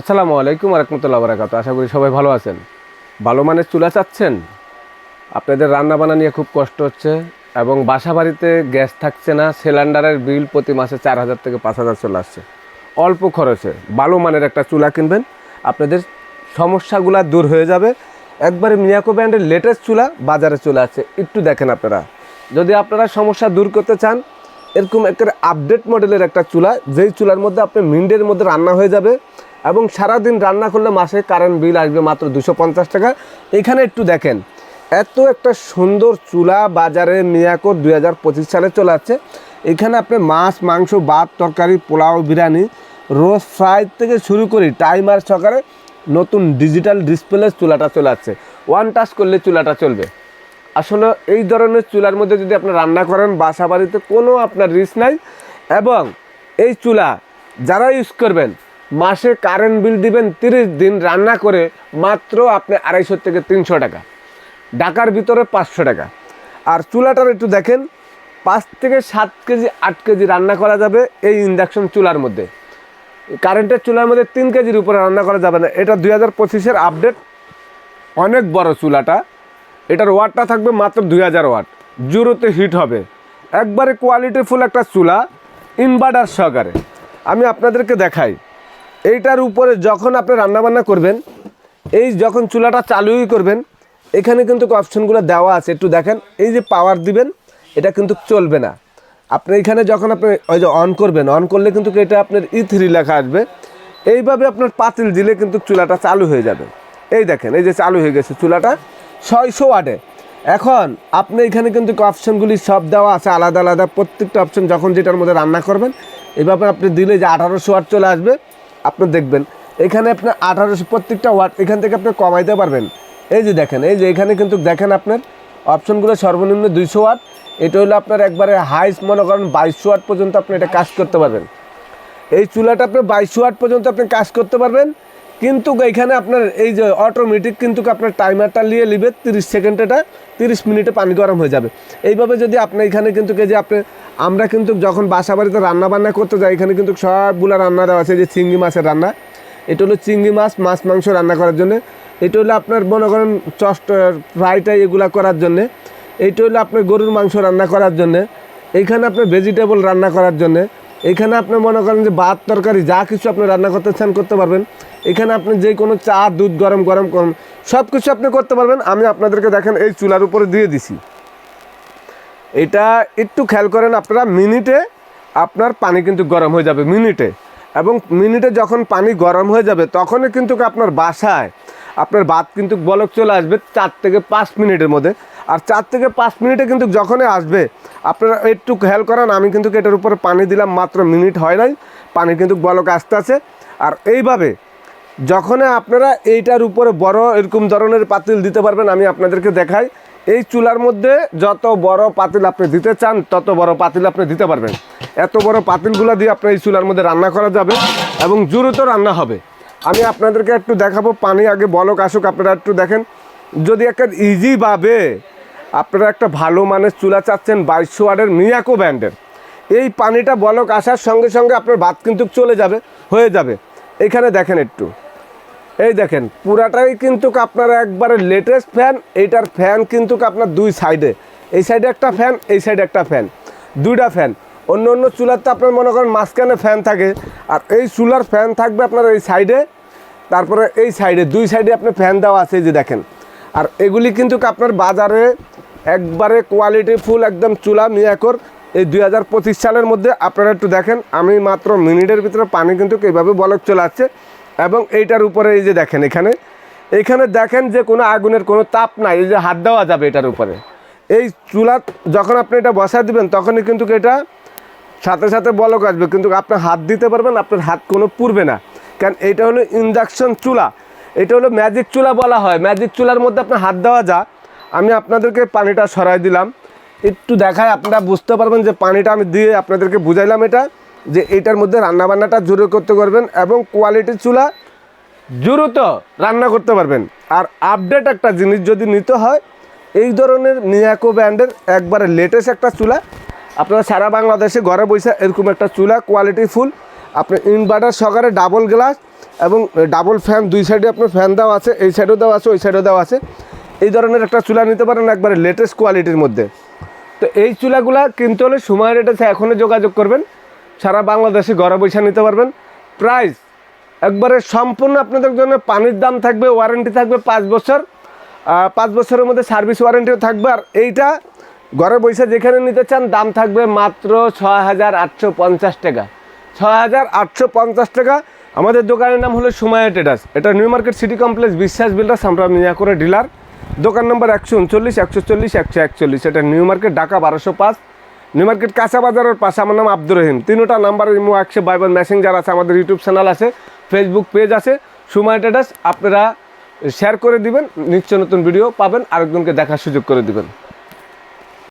আসসালামু আলাইকুম রহমতুল্লাহ বারাকাত আশা করি সবাই ভালো আছেন। ভালো মানের চুলা চাচ্ছেন? আপনাদের রান্না বান্না নিয়ে খুব কষ্ট হচ্ছে এবং বাসা বাড়িতে গ্যাস থাকছে না, সিলিন্ডারের বিল প্রতি মাসে চার হাজার থেকে পাঁচ হাজার চলে আসছে। অল্প খরচে ভালো মানের একটা চুলা কিনবেন, আপনাদের সমস্যাগুলো দূর হয়ে যাবে। একবারে মিয়াকো ব্র্যান্ডের লেটেস্ট চুলা বাজারে চলে আসছে। একটু দেখেন আপনারা। যদি আপনারা সমস্যা দূর করতে চান, এরকম একটা আপডেট মডেলের একটা চুলা, যেই চুলার মধ্যে আপনি মিনিটের মধ্যে রান্না হয়ে যাবে এবং সারাদিন রান্না করলে মাসে কারেন্ট বিল আসবে মাত্র দুশো পঞ্চাশ টাকা। এখানে একটু দেখেন, এত একটা সুন্দর চুলা বাজারে মিয়াকো দুই হাজার পঁচিশ সালে চলে আসছে। এখানে আপনি মাছ, মাংস, ভাত, তরকারি, পোলাও, বিরিয়ানি রোজ ফ্রাই থেকে শুরু করি টাইমার সকালে নতুন ডিজিটাল ডিসপ্লে চুলাটা চলে আসছে। ওয়ান টাচ করলে চুলাটা চলবে। আসলে এই ধরনের চুলার মধ্যে যদি আপনি রান্না করেন বাসা বাড়িতে কোনো আপনার রিস্ক নাই। এবং এই চুলা যারা ইউজ করবেন মাসে কারেন্ট বিল দিবেন তিরিশ দিন রান্না করে মাত্র আপনি আড়াইশো থেকে তিনশো টাকা, ঢাকার ভিতরে পাঁচশো টাকা। আর চুলাটার একটু দেখেন, পাঁচ থেকে সাত কেজি, আট কেজি রান্না করা যাবে এই ইন্ডাকশন চুলার মধ্যে। কারেন্টের চুলার মধ্যে তিন কেজির উপরে রান্না করা যাবে না। এটা দুই হাজার পঁচিশের আপডেট অনেক বড় চুলাটা। এটার ওয়াটটা থাকবে মাত্র দুই হাজার ওয়াট। জুরোতে হিট হবে। একবারে কোয়ালিটিফুল একটা চুলা ইনভার্টার সহকারে। আমি আপনাদেরকে দেখাই। এইটার উপরে যখন আপনি রান্নাবান্না করবেন, এই যখন চুলাটা চালুই করবেন, এখানে কিন্তু অপশনগুলো দেওয়া আছে। একটু দেখেন, এই যে পাওয়ার দিবেন, এটা কিন্তু চলবে না। আপনি এখানে যখন আপনি ওই যে অন করবেন অন করলে কিন্তু এটা আপনার ই থ্রি লেখা আসবে। এইভাবে আপনার পাতিল দিলে কিন্তু চুলাটা চালু হয়ে যাবে। এই দেখেন, এই যে চালু হয়ে গেছে চুলাটা, ছয়শো ওয়াটে। এখন আপনি এখানে কিন্তু অপশনগুলি সব দেওয়া আছে, আলাদা আলাদা। প্রত্যেকটা অপশন যখন যেটার মধ্যে রান্না করবেন, এভাবে আপনি দিলে যে আঠারোশো ওয়াট চলে আসবে। আপনি দেখবেন, এখানে আপনার আঠারোশো প্রত্যেকটা ওয়াট এখান থেকে আপনি কমাইতে পারবেন। এই যে দেখেন, এই যে এখানে কিন্তু দেখেন আপনার, অপশনগুলো সর্বনিম্ন দুইশো ওয়াট। এটা হলো আপনার একবারে হাইস্ট মনে করেন বাইশশো ওয়াট পর্যন্ত আপনি এটা কাজ করতে পারবেন। এই চুলাটা আপনি বাইশশো ওয়াট পর্যন্ত আপনি কাজ করতে পারবেন। কিন্তু এখানে আপনার এই যে অটোমেটিক কিন্তু আপনার টাইমারটা নিয়ে নিবে তিরিশ সেকেন্ড এটা তিরিশ মিনিটে পানি গরম হয়ে যাবে। এইভাবে যদি আপনি এখানে কিন্তু যে আপনি, আমরা কিন্তু যখন বাসা বাড়িতে রান্না বান্না করতে যাই, এখানে কিন্তু সবগুলো রান্না দেওয়া আছে যে চিংড়ি মাছের রান্না। এটা হলো চিংড়ি মাছ মাছ, মাংস রান্না করার জন্য। এটা হলো আপনার মনে করেন চষ্ট, ফ্রাইটাই এগুলা করার জন্যে। এইটা হলো আপনার গরুর মাংস রান্না করার জন্যে। এইখানে আপনার ভেজিটেবল রান্না করার জন্যে। এখানে আপনি মনে করেন যে ভাত, তরকারি, যা কিছু আপনি রান্না করতে চান করতে পারবেন। এখানে আপনি যে কোনো চা, দুধ গরম গরম গরম সব কিছু আপনি করতে পারবেন। আমি আপনাদেরকে দেখেন, এই চুলার উপরে দিয়ে দিছি। এটা একটু খেয়াল করেন, আপনারা মিনিটে আপনার পানি কিন্তু গরম হয়ে যাবে, মিনিটে। এবং মিনিটে যখন পানি গরম হয়ে যাবে, তখনই কিন্তু আপনার বাসায় আপনার ভাত কিন্তু বলক চলে আসবে চার থেকে পাঁচ মিনিটের মধ্যে। আর চার থেকে পাঁচ মিনিটে কিন্তু যখনই আসবে, আপনারা একটু খেয়াল করেন, আমি কিন্তু এটার উপরে পানি দিলাম, মাত্র মিনিট হয় নাই। পানি কিন্তু বলক আসতে আছে। আর এইভাবে যখন আপনারা এইটার উপরে বড় এরকম ধরনের পাতিল দিতে পারবেন, আমি আপনাদেরকে দেখাই। এই চুলার মধ্যে যত বড় পাতিল আপনি দিতে চান, তত বড় পাতিল আপনি দিতে পারবেন। এত বড় পাতিলগুলো দিয়ে আপনার এই চুলার মধ্যে রান্না করা যাবে এবং দ্রুত রান্না হবে। আমি আপনাদেরকে একটু দেখাবো, পানি আগে বলক আসুক, আপনারা একটু দেখেন। যদি একটা ইজিভাবে আপনারা একটা ভালো মানের চুলা চাচ্ছেন বাইশশো ওয়ার্ডের মিয়াকো ব্র্যান্ডের, এই পানিটা বলক আসার সঙ্গে সঙ্গে আপনার ভাত কিন্তু চলে যাবে, হয়ে যাবে। এখানে দেখেন একটু। এই দেখেন, পুরাটাই কিন্তু আপনার একবারে লেটেস্ট ফ্যান এইটার ফ্যান কিন্তু আপনার দুই সাইডে এই সাইডে একটা ফ্যান এই সাইডে একটা ফ্যান দুইটা ফ্যান অন্য অন্য চুলার তো আপনার মনে করেন মাঝখানে ফ্যান থাকে। আর এই চুলার ফ্যান থাকবে আপনার এই সাইডে তারপরে এই সাইডে দুই সাইডে আপনার ফ্যান দেওয়া আছে যে দেখেন। আর এগুলি কিন্তু আপনার বাজারে একবারে কোয়ালিটি ফুল একদম চুলা মিয়াকর এই দুই হাজার পঁচিশ সালের মধ্যে আপনারা একটু দেখেন, আমি মাত্র মিনিটের ভিতরে পানি কিন্তু এইভাবে বলক চলে আসছে। এবং এইটার উপরে এই যে দেখেন এখানে এখানে দেখেন যে কোনো আগুনের কোনো তাপ নাই, এই যে হাত দেওয়া যাবে এটার উপরে। এই চুলা যখন আপনি এটা বসায় দিবেন, তখনই কিন্তু এটা সাথে সাথে বলক আসবে, কিন্তু আপনি হাত দিতে পারবেন, আপনার হাত কোনো পুড়বে না। কারণ এটা হলো ইন্ডাকশন চুলা। এটা হলো ম্যাজিক চুলা বলা হয়। ম্যাজিক চুলার মধ্যে আপনার হাত দেওয়া যা, আমি আপনাদেরকে পানিটা সরাই দিলাম। একটু দেখায় আপনারা বুঝতে পারবেন যে পানিটা আমি দিয়ে আপনাদেরকে বুঝাইলাম এটা। যে এইটার মধ্যে রান্নাবান্নাটা জোরে করতে পারবেন এবং কোয়ালিটির চুলা দ্রুত রান্না করতে পারবেন। আর আপডেট একটা জিনিস যদি নিতে হয়, এই ধরনের নিয়াকো ব্র্যান্ডের একবারে লেটেস্ট একটা চুলা। আপনারা সারা বাংলাদেশে ঘরে বসে এরকম একটা চুলা কোয়ালিটি ফুল আপনি ইনভার্টার সহকারে ডাবল গ্লাস এবং ডাবল ফ্যান দুই সাইডে আপনার ফ্যান দেওয়া আছে, এই সাইডেও দেওয়া আছে, ওই সাইডেও দেওয়া আছে। এই ধরনের একটা চুলা নিতে পারেন একবারে লেটেস্ট কোয়ালিটির মধ্যে। তো এই চুলাগুলা কিনতে হলে সময় রেটে এখনও যোগাযোগ করবেন। সারা বাংলাদেশে ঘরে বসে নিতে পারবেন। প্রাইস একবারে সম্পূর্ণ আপনাদের জন্য পানির দাম থাকবে ওয়ারেন্টি থাকবে পাঁচ বছর। পাঁচ বছরের মধ্যে সার্ভিস ওয়ারেন্টিও থাকবে। আর এইটা ঘরে বসে যেখানে নিতে চান, দাম থাকবে মাত্র ছয় হাজার আটশো পঞ্চাশ টাকা। ছয় হাজার আটশো পঞ্চাশ টাকা। আমাদের দোকানের নাম হলো সুমায়া ট্রেডার্স। এটা new market city complex, Biswas builders, আমরা মিয়াকুরে ডিলার। দোকান নম্বর একশো উনচল্লিশ, একশো চল্লিশ, একশো একচল্লিশ। এটা নিউ মার্কেট, ঢাকা বারোশো পাঁচ। নিউ মার্কেট কাঁচা বাজারের পাশে, আমার নাম আব্দুর রহিম। তিনটা নাম্বার ইমো একশো বাইবার মেসেঞ্জার আছে, আমাদের ইউটিউব চ্যানেল আছে ফেসবুক পেজ আছে। সুমাই ট্রেডার্স আপনারা শেয়ার করে দিবেন, নিত্য নতুন ভিডিও পাবেন, আরেকজনকে দেখার সুযোগ করে দিবেন।